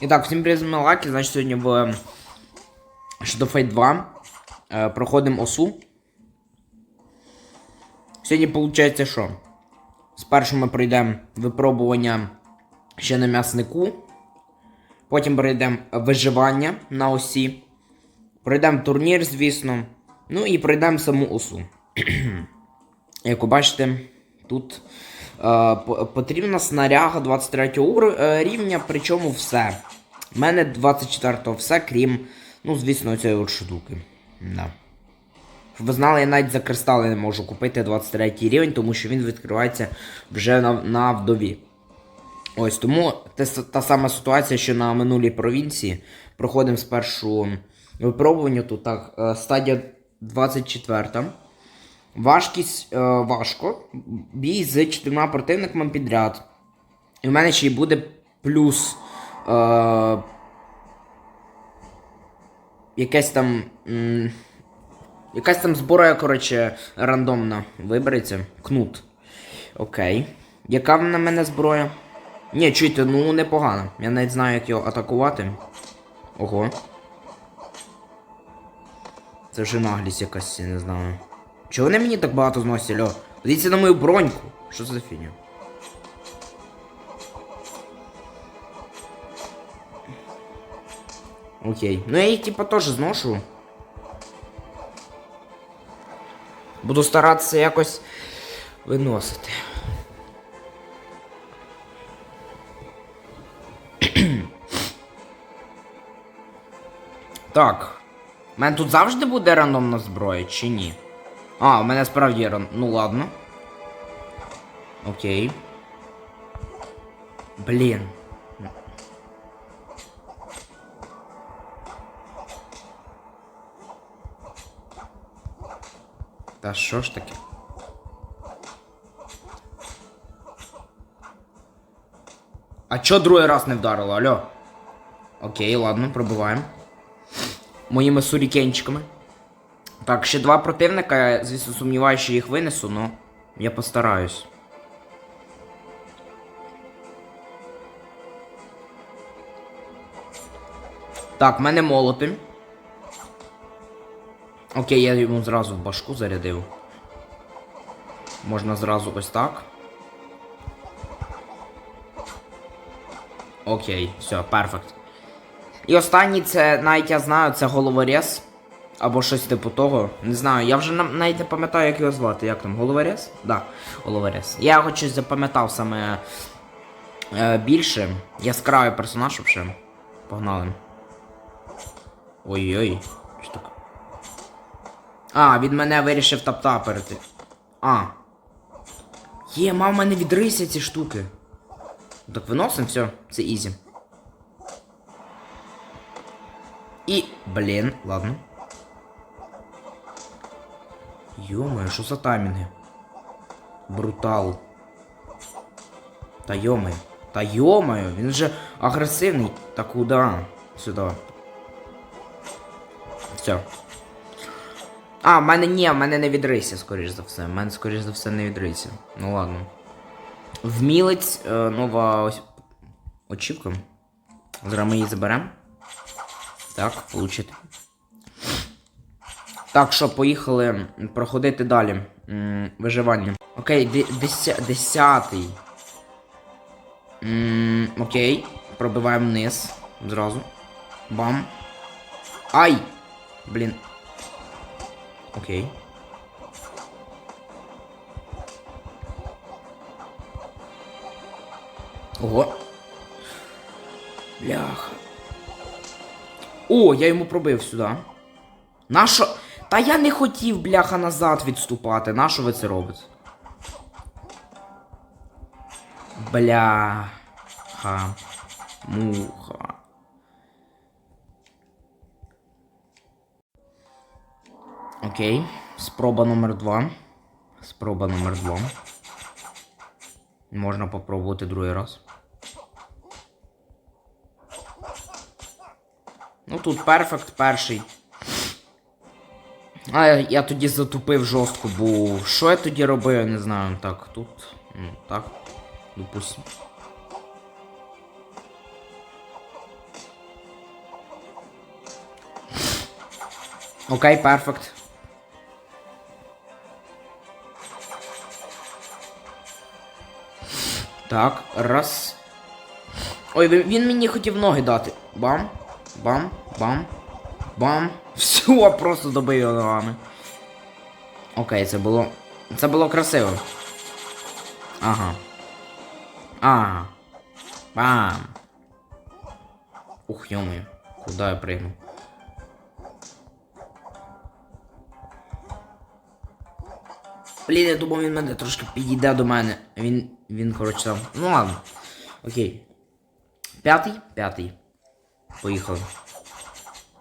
І так, всім привіт, з вами Лакі, значить сьогодні в Shadow Fight 2 е, проходимо осу. Сьогодні виходить що? Спершу ми пройдемо випробування ще на м'яснику. Потім пройдемо виживання на осі. Пройдемо турнір, звісно. Ну і пройдемо саму осу. Як ви бачите, тут е, потрібна снаряга 23 е, рівня, причому все. У мене 24 все, крім, ну, звісно, цієї от. Да. Ви знали, я навіть за кристали не можу купити 23 рівень, тому що він відкривається вже на, на вдові. Ось тому те, та сама ситуація, що на минулій провінції. Проходимо спершу випробування. Тут так, е, стадія 24. Важкість е, важко. Бій з чотирма противниками підряд. І в мене ще й буде плюс. Е, якесь там. М, якась там зброя, коротше, рандомна вибереться. Кнут. Окей. Яка на мене зброя? Ні, чуйте, ну непогано. Я навіть знаю, як його атакувати. Ого. Це вже наглість якась, я не знаю. Чого вони мені так багато зносять, льо? Подивіться на мою броньку. Що це за фігня? Окей. Ну я їх типа теж зношу. Буду старатися якось виносити. Так. У мене тут завжди буде рандомна зброя, чи ні? А, у мене справді ран... Ну ладно. Окей. Блін. Та що ж таке? А чо другий раз не вдарило, алло? Окей, ладно, пробиваємо. Моїми сурікенчиками. Так, ще два противника, я, звісно, сумніваюся, що їх винесу, но я постараюсь. Так, в мене молоти. Окей, я йому зразу в башку зарядив. Можна зразу ось так. Окей, все, перфект. І останній це, навіть я знаю, це головорез. Або щось типу того. Не знаю, я вже навіть не пам'ятаю, як його звати. Як там? Головорез? Да, головорез. Я його щось запам'ятав саме е, більше. Яскравий персонаж вообще. Погнали. Ой-ой. А, він мене вирішив таптаперити. А. Є, мав мене відрися ці штуки. Так виносим, все, це ізі. І. Блін, ладно. Йомаю, що за таймінги? Брутал. Та йомаю. Та йомаю, він же агресивний. Та куди? Сюди. Все. А, в мене ні, в мене не відрися, скоріш за все. В мене, скоріш за все, не відрися. Ну ладно. Вмілець, е, нова ось. Очівка. Зараз ми її заберемо. Так, получити. Так, що, поїхали проходити далі. М, виживання. Окей, де- деся- десятий. М, окей. Пробиваємо вниз. Зразу. Бам. Ай! Блін. Окей. Ого. Бляха. О, я йому пробив сюди. Нащо? Та я не хотів, бляха, назад відступати. Нащо ви це робите? Бляха. Муха. Окей. Спроба номер два. Спроба номер два. Можна попробувати другий раз. Ну тут перфект перший. А я, тоді затупив жорстко, бо що я тоді робив, я не знаю. Так, тут. Ну, так. Допустим. Окей, перфект. Так, раз. Ой, він, мені хотів ноги дати. Бам, бам, бам, бам. Все, просто добив ногами. Окей, це було. Це було красиво. Ага. Ага. Бам. Ух, йомою. Куда я пригнув? Блін, я думав, він мене трошки підійде до мене. Він. він, коротше, там. Ну ладно. Окей. П'ятий? П'ятий. Поїхали.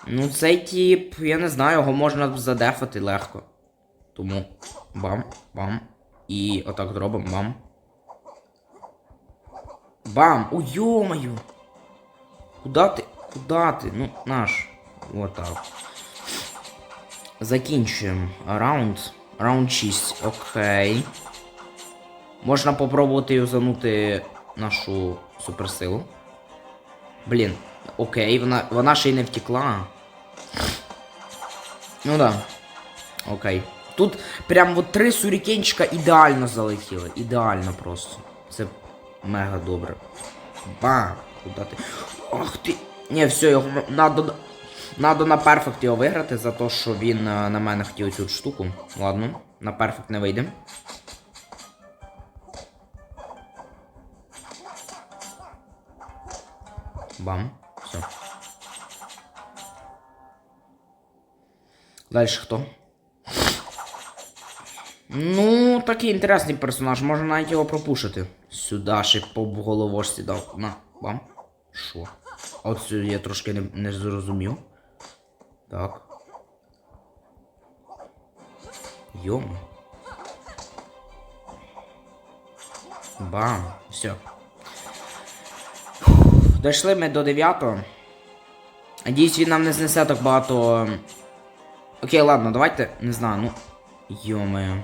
Ну, цей тип, я не знаю, його можна задефати легко. Тому. Бам, бам. І отак зробимо, бам. Бам! Ой, йомаю! Куда ти? Куда ти? Ну, наш. Вот так. Закінчуємо. Раунд. Раунд 6. Окей. Можна попробувати юзанути нашу суперсилу. Блін. Окей, вона, вона ще й не втекла. Ну да. Окей. Тут прям от три сурікенчика ідеально залетіли. Ідеально просто. Це мега добре. Бам! Куда ти? Ах ти! Ні, все, його надо. Надо на перфект його виграти за те, що він е, на мене хотів цю штуку. Ладно, на перфект не вийде. Бам. Все. Дальше хто? Ну, такий інтересний персонаж, можна навіть його пропушити. Сюди ще по головошці дав. На, бам. Що? От я трошки не, не зрозумів. Так. Йому. Бам. Все. Дійшли ми до 9. Надіюсь, він нам не знесе так багато. Окей, ладно, давайте. Не знаю, ну. Йомаю.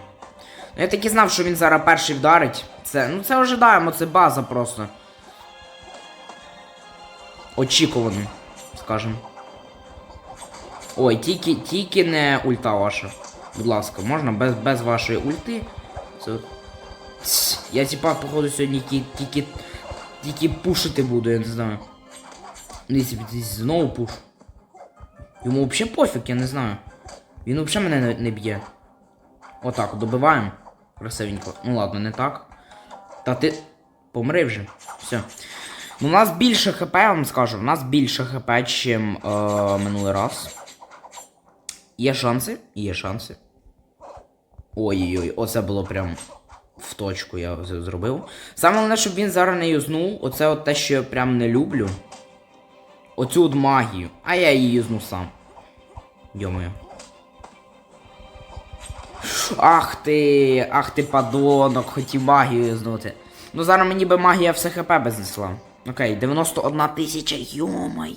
Ну я таки знав, що він зараз перший вдарить. Це. Ну це ожидаємо, це база просто. Очікуваний, скажем. Ой, тільки, тільки не ульта ваша. Будь ласка, можна без, без вашої ульти. Це... Я типа, походу, сьогодні ті- тільки. Тільки пушити буду, я не знаю. Дивіться, знову пуш. Йому взагалі пофіг, я не знаю. Він взагалі мене не, не б'є. Отак, добиваємо. Красивенько. Ну ладно, не так. Та ти. Помри вже. Все. Ну, у нас більше хп, я вам скажу. У нас більше хп, чим е, минулий раз. Є шанси? Є шанси. Ой-ой-ой, оце було прям в точку я зробив. Саме головне, щоб він зараз не юзнув. Оце от те, що я прям не люблю. Оцю от магію. А я її юзну сам. Йомою. Ах ти, ах ти падонок, хотів магію юзнути. Ну зараз мені би магія все хп би знесла. Окей, 91 тисяча, йомаю.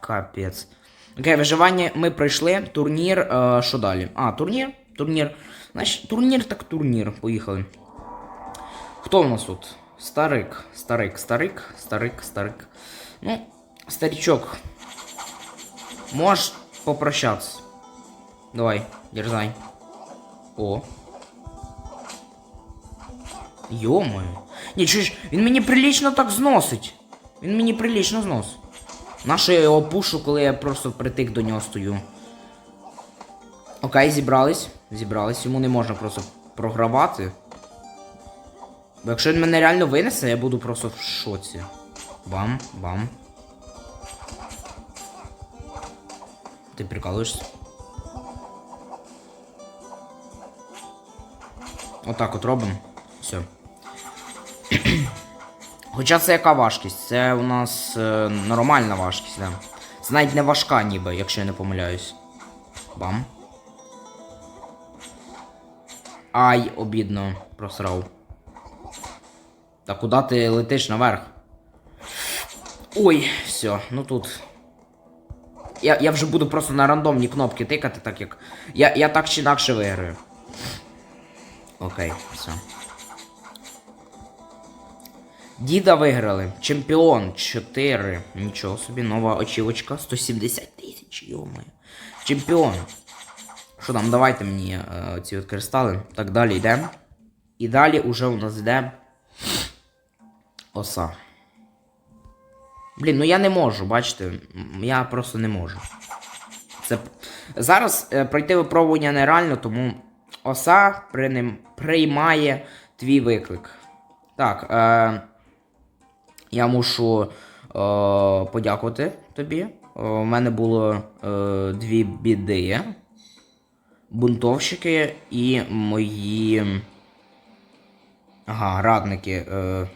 Капець. Окей, виживання ми пройшли. Турнір. Е, що далі? А, турнір? Турнір. Значить, турнір так турнір. Поїхали. Хто у нас тут? Старик, старик, старик, старик, старик. Ну, старичок. Можеш попрощатися. Давай, дерзай. О. Йомаю. Ні, чуєш, він мені прилічно так зносить. Він мені прилічно зносить. Нащо я його пушу, коли я просто притик до нього стою. Окей, зібрались. Зібрались. Йому не можна просто програвати. Бо якщо він мене реально винесе, я буду просто в шоці. Бам, бам. Ти прикалуєшся? Отак от робимо. Все. Хоча це яка важкість? Це у нас е, нормальна важкість, да. Це навіть не важка ніби, якщо я не помиляюсь. Бам. Ай, обідно, просрав. Та куди ти летиш наверх? Ой, все, ну тут. Я, я вже буду просто на рандомні кнопки тикати, так як. Я, я так чи інакше виграю. Окей, все. Діда виграли. Чемпіон 4. Нічого собі, нова очівочка. 170 тисяч. йомаю. Чемпіон. Що там, давайте мені е, ці от кристали. Так, далі йдемо. І далі уже у нас йде оса. Блін, ну я не можу, бачите? Я просто не можу. Це... Зараз е, пройти випробування нереально, тому оса приним... приймає твій виклик. Так, е... я мушу е... подякувати тобі. Е, У мене було е... дві біди. Бунтовщики і мої. Ага, радники. Е...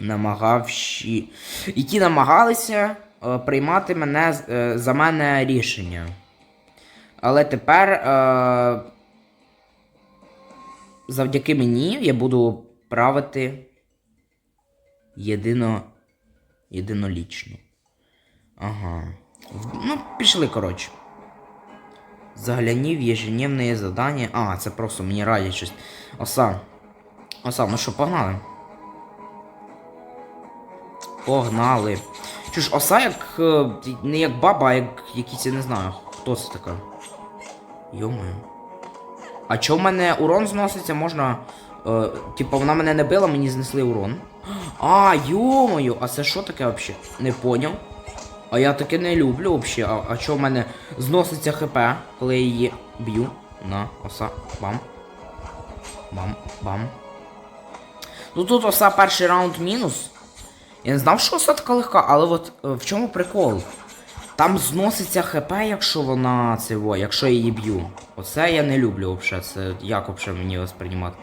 Намагавші. Які намагалися е, приймати мене е, за мене рішення. Але тепер. Е... Завдяки мені я буду правити єдино. єдинолічно. Ага. Ну, пішли, коротше. Заглянів ежедневне задання. А, це просто мені радять щось. Оса. Оса, ну що, погнали? Погнали. Чу ж, оса як. е, не як баба, а як якийсь, я не знаю. Хто це така? Йомаю. А чо в мене урон зноситься, можна. Е, типа вона мене не била, мені знесли урон. А, йомаю, а це що таке взагалі? Не поняв. А я таке не люблю взагалі. А, а чо в мене зноситься хп, коли я її б'ю? На, оса. Бам. Бам, бам. Ну тут оса перший раунд мінус. Я не знав, що оса така легка, але от е, в чому прикол? Там зноситься хп, якщо вона це якщо я її б'ю. Оце я не люблю взагалі. Це як взагалі мені восприймати.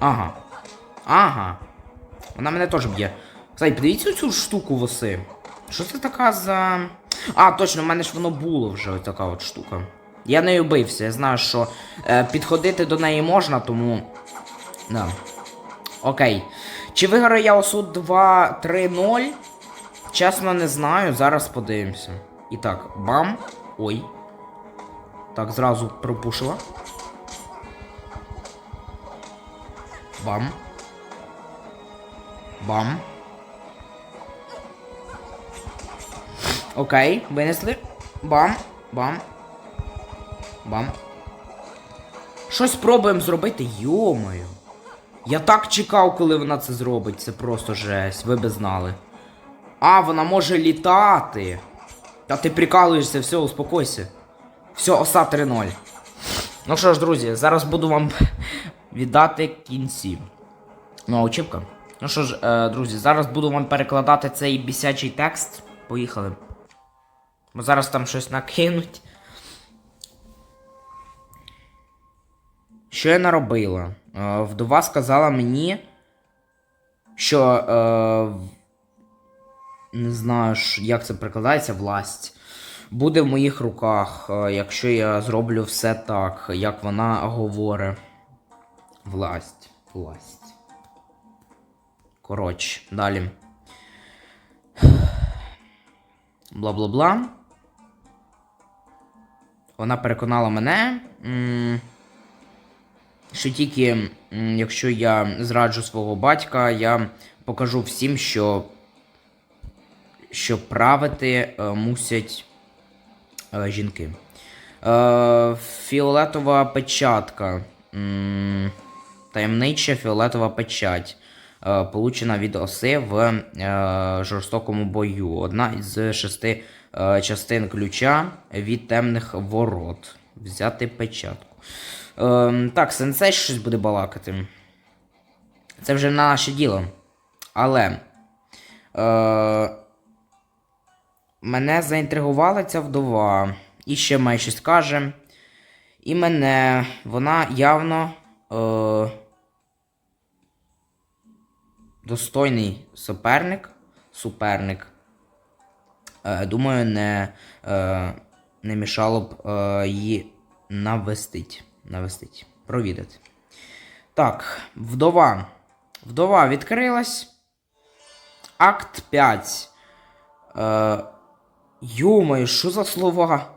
Ага. Ага. Вона мене теж б'є. Кстати, подивіться цю штуку воси. Що це така за. А, точно, в мене ж воно було вже ось така от штука. Я нею бився, я знаю, що е, підходити до неї можна, тому. Да. Окей. Чи виграю я осу 2-3-0? Чесно, не знаю, зараз подивимося. І так, бам. Ой. Так, зразу пропушила. Бам. Бам. Окей, винесли. Бам. Бам. Бам. Щось спробуємо зробити, йомаю. Я так чекав, коли вона це зробить. Це просто жесть, ви би знали. А, вона може літати. Та ти прикалуєшся, все, успокойся. Все, оса 3-0. Ну що ж, друзі, зараз буду вам віддати кінці. Ну, а очівка. Ну що ж, е, друзі, зараз буду вам перекладати цей бісячий текст. Поїхали. Бо зараз там щось накинуть. Що я наробила? Е, вдова сказала мені, що. Е, не знаю, як це прикладається, власть. Буде в моїх руках, е, якщо я зроблю все так, як вона говорить. Власть. Власть. Коротше, далі. Бла-бла-бла. Вона переконала мене. що тільки якщо я зраджу свого батька, я покажу всім, що, що правити е, мусять е, жінки. Е, фіолетова печатка. Таємнича фіолетова печать. Е, получена від оси в е, жорстокому бою. Одна із шести е, частин ключа від темних ворот. Взяти печатку. Ем, так, сенсей щось буде балакати. Це вже наше діло. Але. Е, мене заінтригувала ця вдова. І ще має щось каже. І мене. Вона явно. Е, достойний суперник. Суперник. Е, думаю, не, е, не мішало б е, її навестить. Навестить. Провідати. Так, вдова. Вдова відкрилась. Акт 5. Е, Йомаю, що за слова?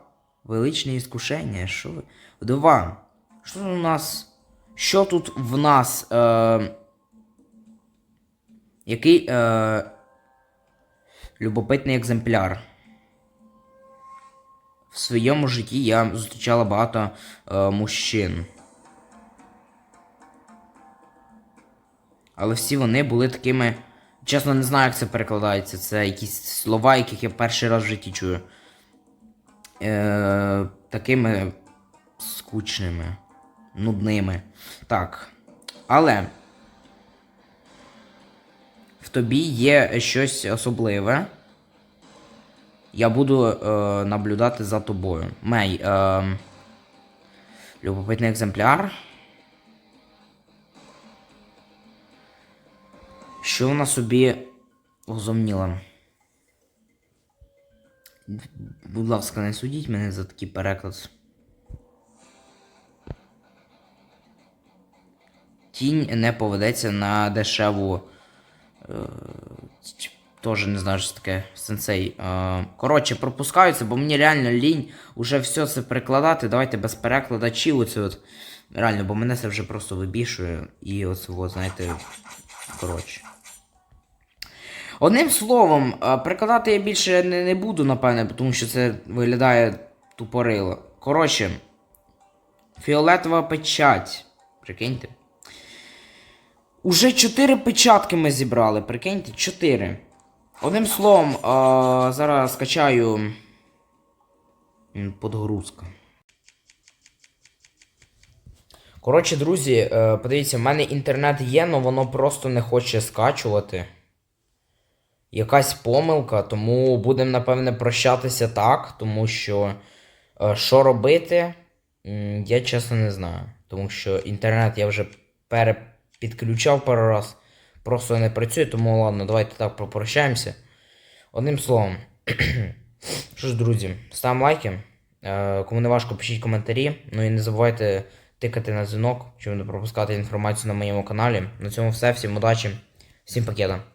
Величне іскушення. Що ви? Вдова. Що тут у нас? Що тут в нас? Е, який е, любопитний екземпляр? В своєму житті я зустрічала багато е, мужчин. Але всі вони були такими. Чесно, не знаю, як це перекладається. Це якісь слова, яких я перший раз в житті чую. Е, такими скучними, нудними. Так. Але в тобі є щось особливе. Я буду е, наблюдати за тобою. Мей. Е, любопитний екземпляр. Що вона собі возомніла? Будь ласка, не судіть мене за такий переклад. Тінь не поведеться на дешеву. Тоже не знаю, що таке сенсей. Е, коротше, пропускаю бо мені реально лінь уже все це перекладати. Давайте без перекладачів оце от. Реально, бо мене це вже просто вибішує. І оце, от, знаєте. Коротше. Одним словом, е, перекладати я більше не, не буду, напевне, тому що це виглядає тупорило. Коротше, фіолетова печать. Прикиньте. Уже 4 печатки ми зібрали, прикиньте, 4. Одним словом, е, зараз скачаю. Подгрузка. Коротше, друзі, е, подивіться, в мене інтернет є, але воно просто не хоче скачувати. Якась помилка, тому будемо, напевне, прощатися так, тому що е, що робити, я чесно не знаю. Тому що інтернет я вже перепідключав пару раз, просто не працює, тому ладно, давайте так попрощаємося. Одним словом, що ж, друзі, ставимо лайки. Е, Кому не важко, пишіть коментарі. Ну і не забувайте тикати на дзвінок, щоб не пропускати інформацію на моєму каналі. На цьому все. Всім удачі, всім пакета.